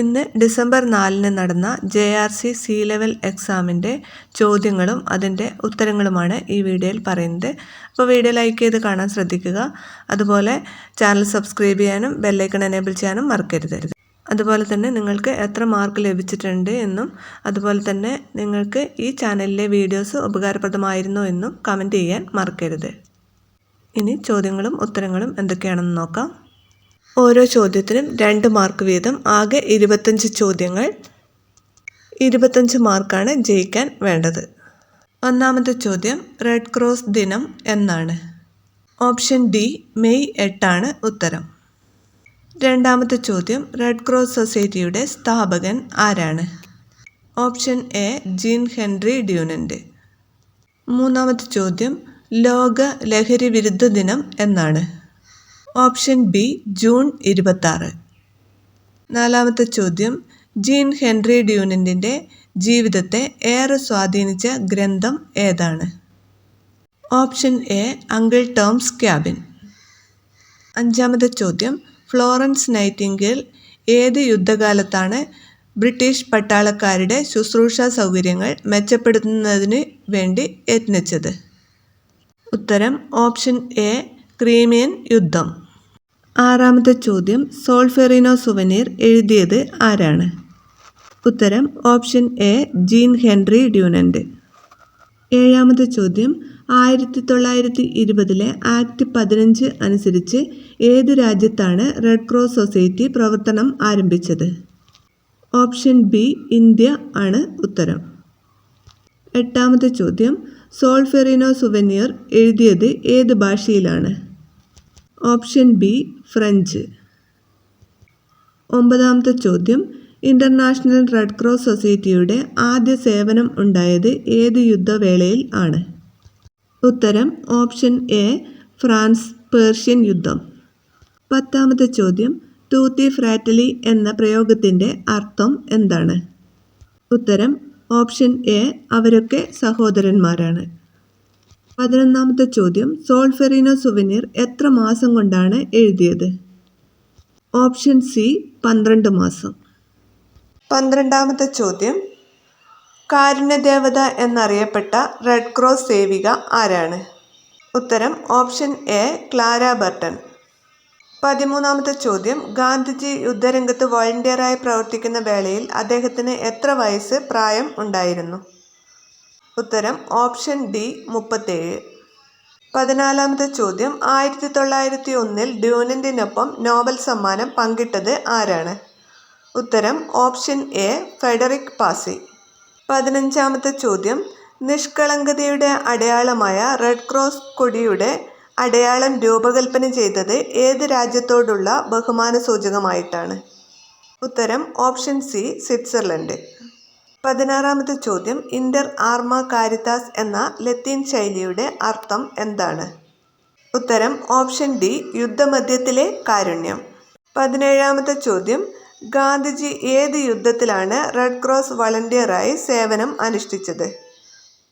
ഇന്ന് ഡിസംബർ നാലിന് നടന്ന J R C C level എക്സാമിന്റെ ചോദ്യങ്ങളും അതിന്റെ ഉത്തരങ്ങളുമാണ് ഈ വീഡിയോയിൽ പറയുന്നത്. അപ്പോൾ വീഡിയോ ലൈക്ക് ചെയ്ത് കാണാൻ ശ്രദ്ധിക്കുക. അതുപോലെ ചാനൽ സബ്സ്ക്രൈബ് ചെയ്യാനും ബെല്ലൈക്കൺ എനേബിൾ ചെയ്യാനും മറക്കരുത് അതുപോലെ തന്നെ നിങ്ങൾക്ക് എത്ര മാർക്ക് ലഭിച്ചിട്ടുണ്ട് എന്നും അതുപോലെ തന്നെ നിങ്ങൾക്ക് ഈ ചാനലിലെ വീഡിയോസ് ഉപകാരപ്രദമായിരുന്നോ എന്നും കമന്റ് ചെയ്യാൻ മറക്കരുത്. ഇനി ചോദ്യങ്ങളും ഉത്തരങ്ങളും എന്തൊക്കെയാണെന്ന് നോക്കാം. ഓരോ ചോദ്യത്തിനും രണ്ട് മാർക്ക് വീതം ആകെ ഇരുപത്തഞ്ച് ചോദ്യങ്ങൾ. ഇരുപത്തഞ്ച് മാർക്കാണ് ജയിക്കാൻ വേണ്ടത്. ഒന്നാമത്തെ ചോദ്യം റെഡ് ക്രോസ് ദിനം എന്നാണ്. ഓപ്ഷൻ ഡി മെയ് എട്ടാണ് ഉത്തരം. രണ്ടാമത്തെ ചോദ്യം റെഡ് ക്രോസ് സൊസൈറ്റിയുടെ സ്ഥാപകൻ ആരാണ്? Option A Jean Henri Dunant മൂന്നാമത്തെ ചോദ്യം ലോക ലഹരി വിരുദ്ധ ദിനം എന്നാണ്. ഓപ്ഷൻ ബി ജൂൺ ഇരുപത്താറ്. നാലാമത്തെ ചോദ്യം ജീൻ ഹെൻറി ഡ്യൂനന്റിന്റെ ജീവിതത്തെ ഏറെ സ്വാധീനിച്ച ഗ്രന്ഥം ഏതാണ്? Option A Uncle Tom's Cabin. അഞ്ചാമത്തെ ചോദ്യം ഫ്ലോറൻസ് നൈറ്റിംഗിൽ ഏത് യുദ്ധകാലത്താണ് ബ്രിട്ടീഷ് പട്ടാളക്കാരുടെ ശുശ്രൂഷ സൗകര്യങ്ങൾ മെച്ചപ്പെടുത്തുന്നതിന് വേണ്ടി യത്നിച്ചത്? ഉത്തരം ഓപ്ഷൻ എ ക്രീമിയൻ യുദ്ധം. ആറാമത്തെ ചോദ്യം സോൾഫെറിനോ സുവനീർ എഴുതിയത് ആരാണ്? ഉത്തരം option A Jean Henri Dunant ഏഴാമത്തെ ചോദ്യം ആയിരത്തി തൊള്ളായിരത്തി ഇരുപതിലെ ആക്ട് പതിനഞ്ച് അനുസരിച്ച് ഏത് രാജ്യത്താണ് റെഡ് ക്രോസ് സൊസൈറ്റി പ്രവർത്തനം ആരംഭിച്ചത്? ഓപ്ഷൻ ബി ഇന്ത്യ ആണ് ഉത്തരം. എട്ടാമത്തെ ചോദ്യം സോൾഫെറിനോ സുവനിയർ എഴുതിയത് ഏത് ഭാഷയിലാണ്? Option B French. ഒമ്പതാമത്തെ ചോദ്യം. ഇന്റർനാഷണൽ റെഡ് ക്രോസ് സൊസൈറ്റിയുടെ ആദ്യ സേവനം ഉണ്ടായത് ഏത് യുദ്ധവേളയിൽ ആണ്? ഉത്തരം ഓപ്ഷൻ എ ഫ്രാൻസ് പേർഷ്യൻ യുദ്ധം. പത്താമത്തെ ചോദ്യം. തൂത്തി ഫ്രാറ്റലി എന്ന പ്രയോഗത്തിന്റെ അർത്ഥം എന്താണ്? ഉത്തരം ഓപ്ഷൻ എ അവരൊക്കെ സഹോദരന്മാരാണ്. പതിനൊന്നാമത്തെ ചോദ്യം സോൾഫെറിനോ സുവനീർ എത്ര മാസം കൊണ്ടാണ് എഴുതിയത്? ഓപ്ഷൻ സി പന്ത്രണ്ട് മാസം. പന്ത്രണ്ടാമത്തെ ചോദ്യം കാരുണ്യദേവത എന്നറിയപ്പെട്ട റെഡ് ക്രോസ് സേവിക ആരാണ്? ഉത്തരം ഓപ്ഷൻ എ ക്ലാര ബർട്ടൺ. പതിമൂന്നാമത്തെ ചോദ്യം ഗാന്ധിജി യുദ്ധരംഗത്ത് വോളണ്ടിയറായി പ്രവർത്തിക്കുന്ന വേളയിൽ അദ്ദേഹത്തിന് എത്ര വയസ്സ് പ്രായം ഉണ്ടായിരുന്നു? ഉത്തരം ഓപ്ഷൻ ഡി മുപ്പത്തേഴ്. പതിനാലാമത്തെ ചോദ്യം. ആയിരത്തി തൊള്ളായിരത്തി ഒന്നിൽ ഡ്യൂനന്റിനൊപ്പം നോബൽ സമ്മാനം പങ്കിട്ടത് ആരാണ്? ഉത്തരം ഓപ്ഷൻ എ ഫെഡറിക് പാസി. പതിനഞ്ചാമത്തെ ചോദ്യം. നിഷ്കളങ്കതയുടെ അടയാളമായ റെഡ് ക്രോസ് കൊടിയുടെ അടയാളം രൂപകൽപ്പന ചെയ്തത് ഏത് രാജ്യത്തോടുള്ള ബഹുമാന സൂചകമായിട്ടാണ് ഉത്തരം ഓപ്ഷൻ സി സ്വിറ്റ്സർലൻഡ്. പതിനാറാമത്തെ ചോദ്യം ഇന്റർ ആർമ കാരിതാസ് എന്ന ലത്തീൻ ശൈലിയുടെ അർത്ഥം എന്താണ്? ഉത്തരം ഓപ്ഷൻ ഡി യുദ്ധമധ്യത്തിലെ കാരുണ്യം. പതിനേഴാമത്തെ ചോദ്യം ഗാന്ധിജി ഏത് യുദ്ധത്തിലാണ് റെഡ് ക്രോസ് വളണ്ടിയറായി സേവനം അനുഷ്ഠിച്ചത്?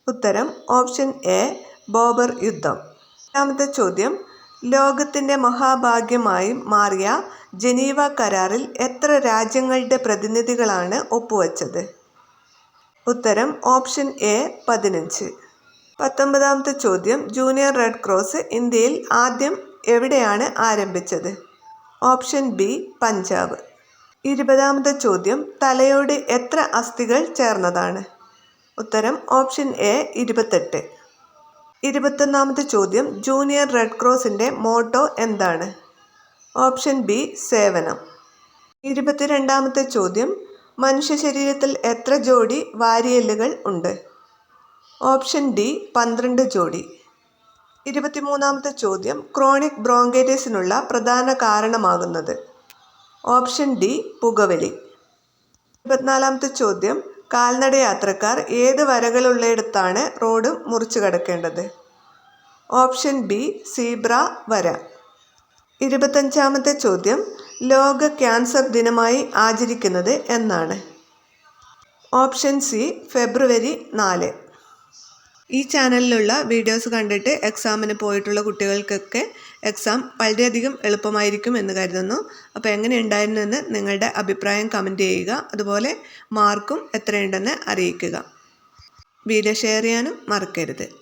ഉത്തരം ഓപ്ഷൻ എ ബോബർ യുദ്ധം. രണ്ടാമത്തെ ചോദ്യം ലോകത്തിന്റെ മഹാഭാഗ്യമായി മാറിയ ജനീവ കരാറിൽ എത്ര രാജ്യങ്ങളുടെ പ്രതിനിധികളാണ് ഒപ്പുവച്ചത്? ഉത്തരം ഓപ്ഷൻ എ പതിനഞ്ച്. പത്തൊമ്പതാമത്തെ ചോദ്യം ജൂനിയർ റെഡ് ക്രോസ് ഇന്ത്യയിൽ ആദ്യം എവിടെയാണ് ആരംഭിച്ചത്? Option B Punjab. ഇരുപതാമത്തെ ചോദ്യം തലയോട് എത്ര അസ്ഥികൾ ചേർന്നതാണ്? ഉത്തരം ഓപ്ഷൻ എ ഇരുപത്തെട്ട്. ഇരുപത്തൊന്നാമത്തെ ചോദ്യം ജൂനിയർ റെഡ് ക്രോസിന്റെ മോട്ടോ എന്താണ്? ഓപ്ഷൻ ബി സേവനം. ഇരുപത്തിരണ്ടാമത്തെ ചോദ്യം മനുഷ്യ ശരീരത്തിൽ എത്ര ജോഡി വാരിയെല്ലുകൾ ഉണ്ട്? ഓപ്ഷൻ ഡി പന്ത്രണ്ട് ജോഡി. ഇരുപത്തിമൂന്നാമത്തെ ചോദ്യം ക്രോണിക് ബ്രോങ്കൈറ്റിസിനുള്ള പ്രധാന കാരണമാകുന്നത്. ഓപ്ഷൻ ഡി പുകവലി. ഇരുപത്തിനാലാമത്തെ ചോദ്യം കാൽനട യാത്രക്കാർ ഏത് വരകളുള്ളിടത്താണ് റോഡ് മുറിച്ചു കടക്കേണ്ടത്? ഓപ്ഷൻ ബി സീബ്ര വര. ഇരുപത്തഞ്ചാമത്തെ ചോദ്യം ലോക ക്യാൻസർ ദിനമായി ആചരിക്കുന്നത് എന്നാണ്. ഓപ്ഷൻ സി ഫെബ്രുവരി നാല്. ഈ ചാനലിലുള്ള വീഡിയോസ് കണ്ടിട്ട് എക്സാമിന് പോയിട്ടുള്ള കുട്ടികൾക്കൊക്കെ എക്സാം വളരെയധികം എളുപ്പമായിരിക്കും എന്ന് കരുതുന്നു. അപ്പോൾ എങ്ങനെ ഉണ്ടായിരുന്നു എന്ന് നിങ്ങളുടെ അഭിപ്രായം കമന്റ് ചെയ്യുക. അതുപോലെ മാർക്കും എത്രയുണ്ടെന്ന് അറിയിക്കുക. വീഡിയോ ഷെയർ ചെയ്യാനും മറക്കരുത്.